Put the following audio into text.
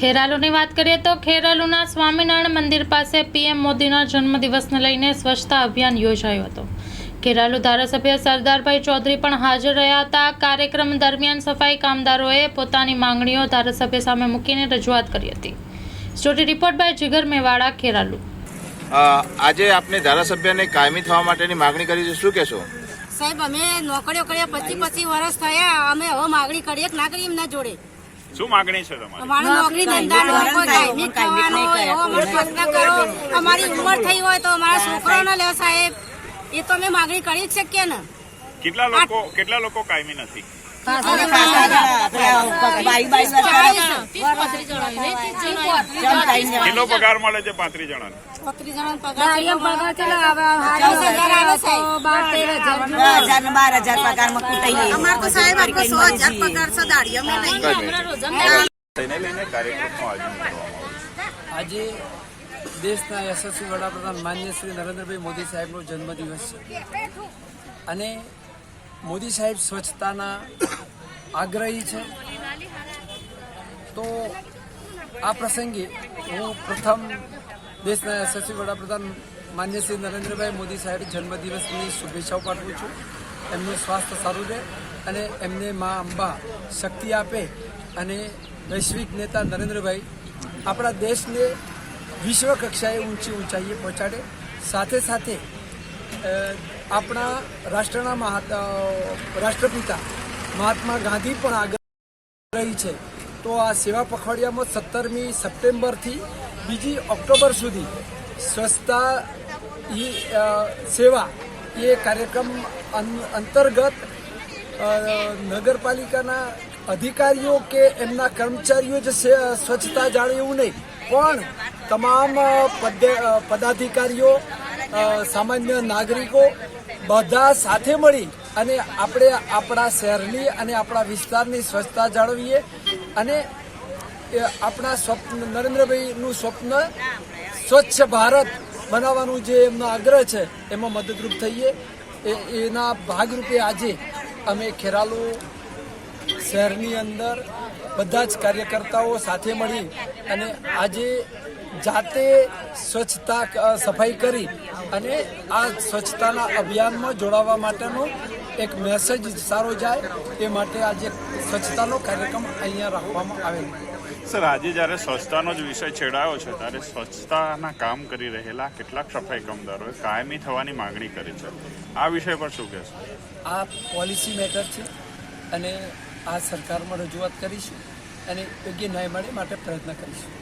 ખેરાલુની વાત કરીએ તો ખેરાલુના સ્વામિનારાયણ મંદિર પાસે પીએમ મોદીના જન્મદિવસને લઈને સ્વચ્છતા અભિયાન યોજાયો હતો. ખેરાલુ ધારાસભ્ય સરદારભાઈ ચૌધરી પણ હાજર રહ્યા હતા. કાર્યક્રમ દરમિયાન સફાઈ કામદારોએ પોતાની માંગણીઓ ધારાસભ્ય સામે મૂકીને રજૂઆત કરી હતી. Story report by Jigar Mewada Kheralu. આજે આપને ધારાસભ્યને કાયમી થવા માટેની માગણી કરી છે. શું કહેશો? સાહેબ અમે નોકરીઓ કર્યા પચીસ પચીસ વર્ષ થયા. અમે હવે માગણી કરીએ નાગરિક ના જોડે. શું માગણી છે તમારી? અમારે નોકરી ધંધા કરો અમારી ઉંમર થઈ હોય તો અમારા છોકરાઓને લે સાહેબ. એ તો અમે માગણી કરી જ શકીએ ને? કેટલા લોકો કેટલા લોકો કાયમી નથી? કેટલો પગાર મળે છે પાંત્રીસ જણા. બાર હજાર. અમારે તો સાહેબ સો હજાર પગાર છે દાડી અમે નહીં. આજે દેશના યશસ્વી વડાપ્રધાન માન્ય શ્રી નરેન્દ્રભાઈ મોદી સાહેબનો જન્મદિવસ છે. અને મોદી સાહેબ સ્વચ્છતાના આગ્રહી છે. તો આ પ્રસંગે હું પ્રથમ દેશના યશસ્વી વડાપ્રધાન માન્ય શ્રી નરેન્દ્રભાઈ મોદી સાહેબ જન્મદિવસની શુભેચ્છાઓ પાઠવું છું. એમનું સ્વાસ્થ્ય સારું રહે અને એમને મા અંબા શક્તિ આપે અને વૈશ્વિક નેતા નરેન્દ્રભાઈ આપણા દેશને વિશ્વ કક્ષાએ ઊંચી ઊંચાઈએ પહોંચાડે. સાથે સાથે આપણા રાષ્ટ્રના રાષ્ટ્રપિતા મહાત્મા ગાંધી પણ આગળ રહી છે. તો આ સેવા પખવાડિયામાં સત્તરમી સપ્ટેમ્બરથી બીજી ઓક્ટોબર સુધી સ્વચ્છતા સેવા એ કાર્યક્રમ અંતર્ગત નગરપાલિકાના અધિકારીઓ કે એમના કર્મચારીઓ જે સ્વચ્છતા જાળવે એવું નહીં. પણ તમામ પદાધિકારીઓ સામાન્ય નાગરિકો બધા સાથે મળી અને આપણે આપણા શહેરની અને આપણા વિસ્તારની સ્વચ્છતા જાળવીએ અને આપણા સ્વપ્ન, નરેન્દ્રભાઈનું સ્વપ્ન સ્વચ્છ ભારત બનાવવાનું જે એમનો આગ્રહ છે, એમાં મદદરૂપ થઈએ. એના ભાગરૂપે આજે અમે ખેરાલુ શહેરની અંદર બધા જ કાર્યકર્તાઓ સાથે મળી અને આજે જાતે સ્વચ્છતા સફાઈ કરી અને આ સ્વચ્છતાના અભિયાનમાં જોડાવા માટેનો એક મેસેજ સારો જાય એ માટે આજે સ્વચ્છતાનો કાર્યક્રમ અહીંયા રાખવામાં આવેલો. સર આજે જ્યારે સ્વચ્છતાનો જ વિષય છેડાયો છે ત્યારે સ્વચ્છતાના કામ કરી રહેલા કેટલાક સફાઈ કામદારોએ કાયમી થવાની માગણી કરી છે. આ વિષય પર શું કહેશો? આ પોલિસી મેટર છે અને આ સરકારમાં રજૂઆત કરીશું અને યોગ્ય ન્યાય મળે માટે પ્રયત્ન કરીશું.